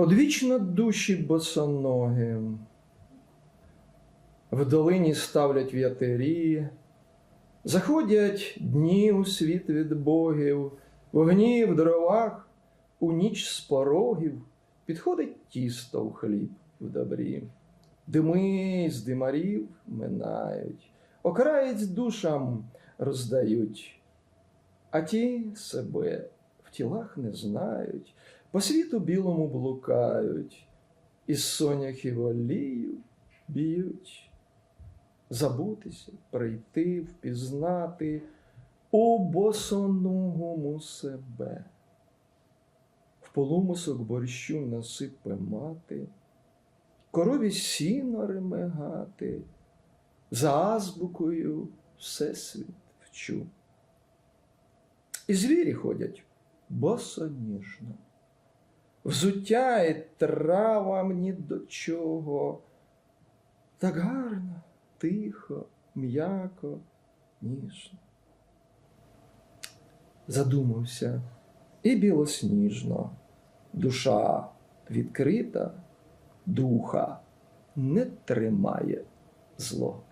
Одвічно душі босоноги, в долині ставлять в'ятері, заходять дні у світ від богів, вогні в дровах, у ніч з порогів. Підходить тісто в хліб в добрі. Дими з димарів минають, окраєць душам роздають, а ті себе в тілах не знають, по світу білому блукають, із соняхів олію б'ють. Забутися, прийти, впізнати у босоногому себе. В полумисок борщу насипе мати, корові сіно ремегати, за азбукою всесвіт вчу. І звірі ходять босоніжно. Взуття і трава ні до чого. Так гарно, тихо, м'яко, ніжно. Задумався і білосніжно. Душа відкрита, духа не тримає зло.